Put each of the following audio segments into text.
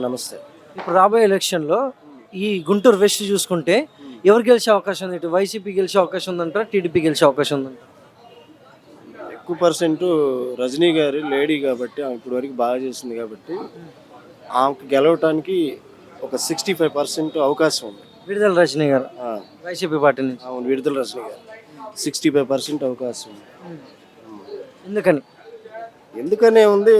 నమస్తే. ఇప్పుడు రాబోయే ఎలక్షన్లో ఈ గుంటూరు వెస్ట్ చూసుకుంటే ఎవరు గెలిచే అవకాశం ఉంది? ఇటు వైసీపీ గెలిచే అవకాశం ఉందంటారా టీడీపీ గెలిచే అవకాశం ఉందంటారా ఎక్కువ పర్సెంట్ రజనీ గారు లేడీ కాబట్టి ఆమె ఇప్పటి వరకు బాగా చేసింది కాబట్టి ఆమెకు గెలవటానికి ఒక సిక్స్టీ ఫైవ్ పర్సెంట్ అవకాశం ఉంది. విడుదల రజనీ గారు. ఆ, వైసీపీ పార్టీ నుంచి. అవును విడుదల రజనీ గారు. సిక్స్టీ ఫైవ్ పర్సెంట్ అవకాశం ఉంది. ఎందుకని? ఎందుకనే ఉంది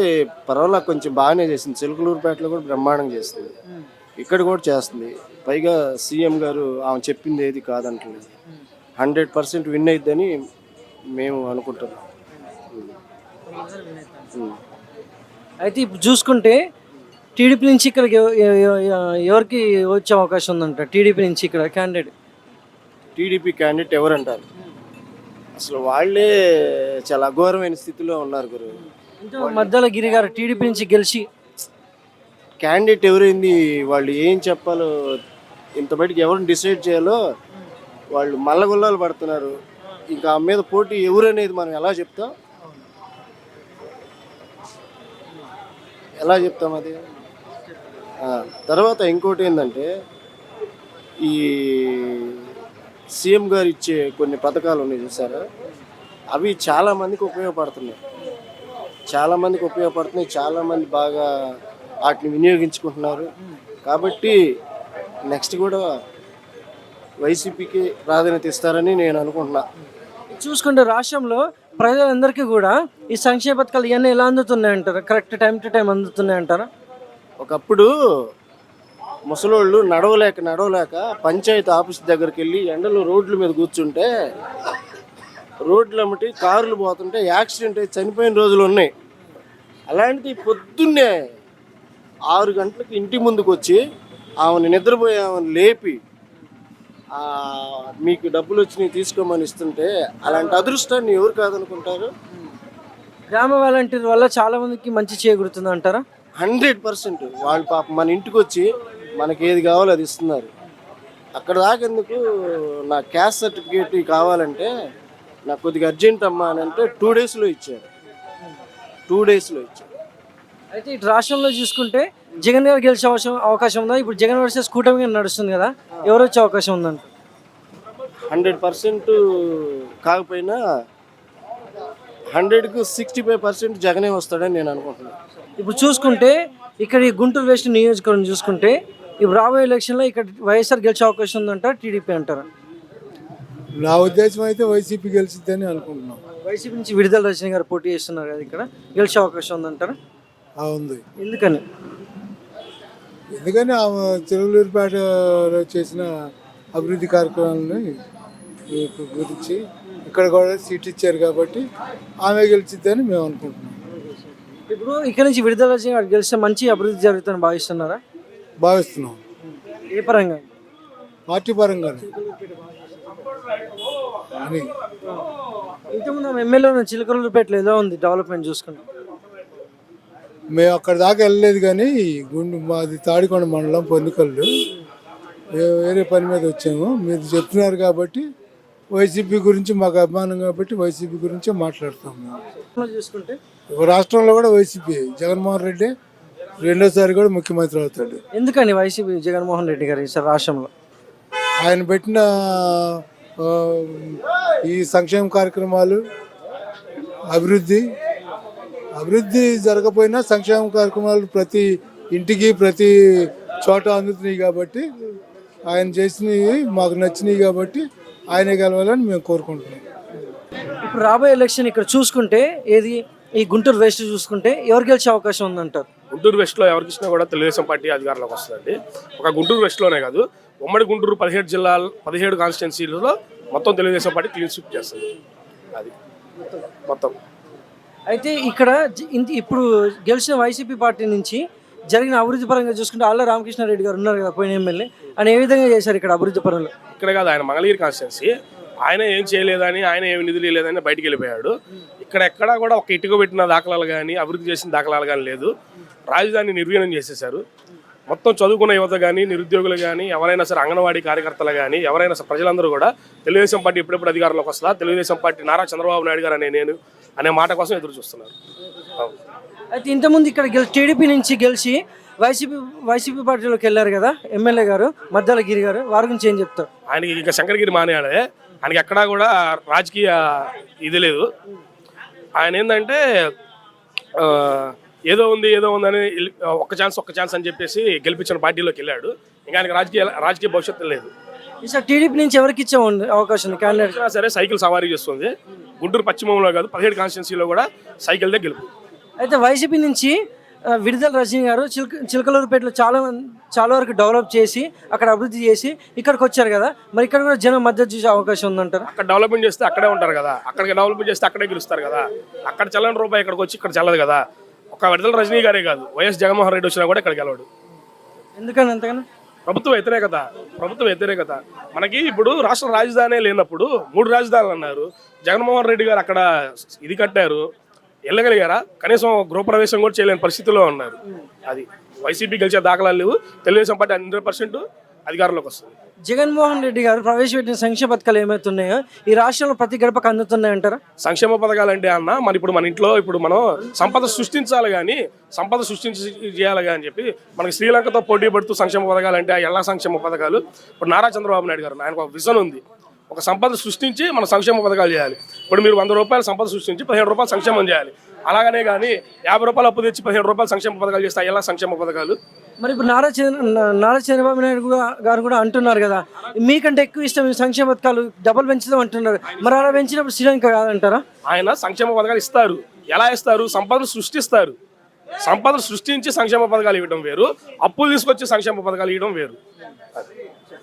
పర్వాలా కొంచెం బాగానే చేసింది. చిలుకలూరుపేటలో కూడా బ్రహ్మాండంగా చేస్తుంది ఇక్కడ కూడా చేస్తుంది. పైగా సీఎం గారు ఆమె చెప్పింది ఏది కాదంటలేదు. హండ్రెడ్ పర్సెంట్ విన్ అయిద్దని మేము అనుకుంటున్నాం. అయితే ఇప్పుడు చూసుకుంటే టీడీపీ నుంచి ఇక్కడ ఎవరికి వచ్చే అవకాశం ఉందంట? టీడీపీ నుంచి ఇక్కడ క్యాండిడేట్ టీడీపీ క్యాండిడేట్ ఎవరంటారు? అసలు వాళ్ళే చాలా అఘోరమైన స్థితిలో ఉన్నారు గురు. మధ్యలో గిరి గారు టీడీపీ నుంచి గెలిచి క్యాండిడేట్ ఎవరైంది వాళ్ళు ఏం చెప్పాలో ఇంత బయటికి ఎవరిని డిసైడ్ చేయాలో వాళ్ళు మల్లగుల్లాలు పడుతున్నారు. ఇంకా ఆ మీద పోటీ ఎవరు అనేది మనం ఎలా చెప్తాం? ఎలా చెప్తాం అది? తర్వాత ఇంకోటి ఏంటంటే ఈ సీఎం గారు ఇచ్చే కొన్ని పథకాలు ఉన్నాయి చూసారా? అవి చాలా మందికి ఉపయోగపడుతున్నాయి. చాలా మందికి ఉపయోగపడుతున్నాయి చాలా మంది బాగా వాటిని వినియోగించుకుంటున్నారు. కాబట్టి నెక్స్ట్ కూడా వైసీపీకి ప్రాధాన్యత ఇస్తారని నేను అనుకుంటున్నా. చూసుకుంటే రాష్ట్రంలో ప్రజలందరికీ కూడా ఈ సంక్షేమ పథకాలు ఇవన్నీ ఎలా అందుతున్నాయి అంటారా? కరెక్ట్ టైం టు టైం అందుతున్నాయి అంటారా? ఒకప్పుడు ముసలోళ్ళు నడవలేక నడవలేక పంచాయతీ ఆఫీస్ దగ్గరికి వెళ్ళి ఎండలో రోడ్ల మీద కూర్చుంటే రోడ్లు అమ్మటి కార్లు పోతుంటే యాక్సిడెంట్ అయి చనిపోయిన రోజులు ఉన్నాయి. అలాంటిది పొద్దున్నే ఆరు గంటలకు ఇంటి ముందుకు వచ్చి ఆమెను నిద్రపోయే ఆమెను లేపి మీకు డబ్బులు వచ్చినాయి తీసుకోమని ఇస్తుంటే అలాంటి అదృష్టాన్ని ఎవరు కాదనుకుంటారు? గ్రామ వాలంటీర్ వల్ల చాలా మందికి మంచి చేకూరుతుంది అంటారా? Hundred percent. వాళ్ళు పాపం మన ఇంటికి వచ్చి మనకి ఏది కావాలో అది ఇస్తున్నారు. అక్కడ దాకెందుకు నా క్యాస్ట్ సర్టిఫికేట్ కావాలంటే నాకు కొద్దిగా అర్జెంట్ అమ్మా అని అంటే టూ డేస్లో ఇచ్చారు. టూ డేస్లో ఇచ్చారు. అయితే ఇటు రాష్ట్రంలో చూసుకుంటే జగన్ గారు గెలిచే అవకాశం అవకాశం ఉందా? ఇప్పుడు జగన్ వర్సెస్ కూటమి నడుస్తుంది కదా ఎవరు వచ్చే అవకాశం ఉందంట? హండ్రెడ్ పర్సెంట్ కాకపోయినా హండ్రెడ్కు సిక్స్టీ ఫైవ్ పర్సెంట్ జగనే వస్తాడని నేను అనుకుంటున్నాను ఇప్పుడు చూసుకుంటే ఇక్కడ ఈ గుంటూరు వెస్ట్ నియోజకవర్గం చూసుకుంటే ఇప్పుడు రాబోయే ఎలక్షన్లో ఇక్కడ వైఎస్ఆర్ గెలిచే అవకాశం ఉందంటారా టీడీపీ అంటారా. నా ఉద్దేశం అయితే వైసీపీ గెలిచిద్దని అనుకుంటున్నాం. వైసీపీ నుంచి విడుదల రజనీ గారు పోటీ చేస్తున్నారు కదా ఇక్కడ గెలిచే అవకాశం ఉందంటారా? ఆ ఉంది. ఎందుకని? ఎందుకని ఆమె చిరులూరుపేటలో చేసిన అభివృద్ధి కార్యక్రమాలని గురించి ఇక్కడ కూడా సీట్ ఇచ్చారు కాబట్టి ఆమె గెలిచిద్దని మేము అనుకుంటున్నాం. ఇప్పుడు ఇక్కడ నుంచి విడుదల రజనీ గారు గెలిస్తే మంచి అభివృద్ధి జరుగుతుందని భావిస్తున్నారా? భావిస్తున్నాం. ఏ పరంగా? పార్టీ పరంగా అని ఇంతకుముందు ఎమ్మెల్యే చిలకలూరుపేటలో ఎలా ఉంది డెవలప్మెంట్ చూసుకుంటే. మేము అక్కడ దాకా వెళ్ళలేదు కానీ గుండు మాది తాడికొండ మండలం పొన్నికల్లు వే- వేరే పని మీద వచ్చాము. మీరు చెప్తున్నారు కాబట్టి వైసీపీ గురించి మాకు అభిమానం కాబట్టి వైసీపీ గురించే మాట్లాడతాం మేము. చూసుకుంటే. రాష్ట్రంలో కూడా వైసీపీ జగన్మోహన్ రెడ్డి రెండోసారి కూడా ముఖ్యమంత్రి అవుతాడు. ఎందుకని వైసీపీ జగన్మోహన్ రెడ్డి గారు ఈసారి రాష్ట్రంలో? ఆయన పెట్టిన ఈ సంక్షేమ కార్యక్రమాలు అభివృద్ధి అభివృద్ధి జరగకపోయినా సంక్షేమ కార్యక్రమాలు ప్రతి ఇంటికి ప్రతి చోట అందుతున్నాయి కాబట్టి ఆయన చేసినవి మాకు నచ్చినాయి కాబట్టి ఆయనే గెలవాలని మేము కోరుకుంటున్నాం. ఇప్పుడు రాబోయే ఎలక్షన్ ఇక్కడ చూసుకుంటే ఏది? ఈ గుంటూరు వెస్ట్ చూసుకుంటే ఎవరు గెలిచే అవకాశం ఉందంటారు? గుంటూరు వెస్ట్లో ఎవరికి ఇచ్చినా కూడా తెలుగుదేశం పార్టీ అధికారంలోకి వస్తుందండి. ఒక గుంటూరు వెస్ట్లోనే కాదు ఉమ్మడి గుంటూరు పదిహేడు జిల్లాలు పదిహేడు కాన్స్టిట్యున్సీలలో మొత్తం తెలుగుదేశం పార్టీ క్లీన్ స్వీప్ చేస్తుంది. అది. మొత్తం. అయితే ఇక్కడ ఇంత ఇప్పుడు గెలిచిన వైసీపీ పార్టీ నుంచి జరిగిన అభివృద్ధి పరంగా చూసుకుంటే ఆళ్ళ రామకృష్ణారెడ్డి గారు ఉన్నారు కదా పోయిన ఎమ్మెల్యే. ఆయన ఏ విధంగా చేశారు ఇక్కడ అభివృద్ధి పరంలో ఇక్కడ కాదు ఆయన మంగళగిరి కాన్స్టిట్యున్సీ. ఆయన ఏం చేయలేదని ఆయన ఏమి నిధులు లేదని బయటికి వెళ్ళిపోయాడు. ఇక్కడ ఎక్కడా కూడా ఒక ఇటుక పెట్టిన దాఖలాలు కానీ అభివృద్ధి చేసిన దాఖలాలు కానీ లేదు. రాజధాని నిర్వీర్యం చేసేశారు. మొత్తం చదువుకున్న యువత కానీ నిరుద్యోగులు కానీ ఎవరైనా సరే అంగన్వాడీ కార్యకర్తలు కానీ ఎవరైనా సరే ప్రజలందరూ కూడా తెలుగుదేశం పార్టీ ఎప్పుడెప్పుడు అధికారంలోకి వస్తుందా? తెలుగుదేశం పార్టీ నారా చంద్రబాబు నాయుడు గారు అనే నేను అనే మాట కోసం ఎదురు చూస్తున్నారు. అయితే ఇంతకుముందు ఇక్కడ గెలి టీడీపీ నుంచి గెలిచి వైసీపీ వైసీపీ పార్టీలోకి వెళ్ళారు కదా ఎమ్మెల్యే గారు మద్దాల గిరి గారు వారి గురించి ఏం చెప్తారు? ఆయనకి ఇంకా శంకరగిరి మానేయాలి. ఆయనకి ఎక్కడా కూడా రాజకీయ ఇది లేదు. ఆయన ఏంటంటే ఏదో ఉంది ఏదో ఉందని ఒక్క ఛాన్స్ ఒక్క ఛాన్స్ అని చెప్పేసి గెలిపించిన పార్టీలోకి వెళ్ళాడు. ఇంకా ఆయనకి రాజకీయ రాజకీయ భవిష్యత్తు లేదు. ఈసారి టీడీపీ నుంచి ఎవరికి ఇచ్చే అవకాశం క్యాండిడేట్ సరే సైకిల్ సవారీ చేస్తుంది. గుంటూరు పశ్చిమంలో కాదు పదిహేడు కాన్స్టిట్యున్సీలో కూడా సైకిల్దే గెలుపు. అయితే వైసీపీ నుంచి విడుదల రజనీ గారు చిలక చిలకలూరుపేటలో చాలా చాలా వరకు డెవలప్ చేసి అక్కడ అభివృద్ధి చేసి ఇక్కడికి వచ్చారు కదా. మరి ఇక్కడ కూడా జనం మద్దతు చూసే అవకాశం ఉందంటారా? అక్కడ డెవలప్మెంట్ చేస్తే అక్కడే ఉంటారు కదా. అక్కడికి డెవలప్మెంట్ చేస్తే అక్కడే గెలుస్తారు కదా. అక్కడ చల్లని రూపాయి ఇక్కడికి వచ్చి ఇక్కడ చల్లదు కదా. ఒక విడుదల రజనీ గారే కాదు. వైఎస్ జగన్మోహన్ రెడ్డి వచ్చినా కూడా ఇక్కడ గెలవడు ఎందుకని అంతగానో ప్రభుత్వ వ్యతిరేకత ప్రభుత్వ వ్యతిరేకత. మనకి ఇప్పుడు రాష్ట్ర రాజధాని లేనప్పుడు మూడు రాజధానులు అన్నారు. జగన్మోహన్ రెడ్డి గారు అక్కడ ఇది కట్టారు. వెళ్ళగలిగారా? కనీసం గృహప్రవేశం కూడా చేయలేని పరిస్థితిలో ఉన్నారు. అది వైసీపీ గెలిచే దాఖలాలు లేవు. తెలుగుదేశం పార్టీ హండ్రెడ్ పర్సెంట్ అధికారంలోకి వస్తుంది. జగన్మోహన్ రెడ్డి గారు ప్రవేశపెట్టిన సంక్షేమ పథకాలు ఏమవుతున్నాయో ఈ రాష్ట్రంలో ప్రతి గడపకు అందుతున్నాయంటారా? సంక్షేమ పథకాలు అంటే అన్న మన ఇప్పుడు మన ఇంట్లో ఇప్పుడు మనం సంపద సృష్టించాలి కానీ సంపద సృష్టించి చేయాలి కానీ అని చెప్పి మనకి శ్రీలంకతో పోటీ పడుతూ సంక్షేమ పథకాలు అంటే ఆ ఎలా సంక్షేమ పథకాలు. ఇప్పుడు నారా చంద్రబాబు నాయుడు గారు ఆయనకు ఒక విజన్ ఉంది. ఒక సంపద సృష్టించి మన సంక్షేమ పథకాలు చేయాలి. ఇప్పుడు మీరు వంద రూపాయలు సంపద సృష్టించి పదిహేడు రూపాయలు సంక్షేమం చేయాలి. అలాగనే కానీ యాభై రూపాయలు అప్పు తెచ్చి పదిహేడు రూపాయలు సంక్షేమ పథకాలు చేస్తే ఎలా సంక్షేమ పథకాలు మరి ఇప్పుడు నారా చంద్ర నారా చంద్రబాబు నాయుడు గారు కూడా అంటున్నారు కదా. మీకంటే ఎక్కువ ఇష్టం సంక్షేమ పథకాలు డబల్ పెంచుదాం అంటున్నారు. మరి అలా పెంచినప్పుడు శ్రీలంక కాదంటారా? ఆయన సంక్షేమ పథకాలు ఇస్తారు. ఎలా ఇస్తారు? సంపదను సృష్టిస్తారు. సంపదను సృష్టించి సంక్షేమ పథకాలు ఇవ్వడం వేరు. అప్పులు తీసుకొచ్చి సంక్షేమ పథకాలు ఇవ్వడం వేరు.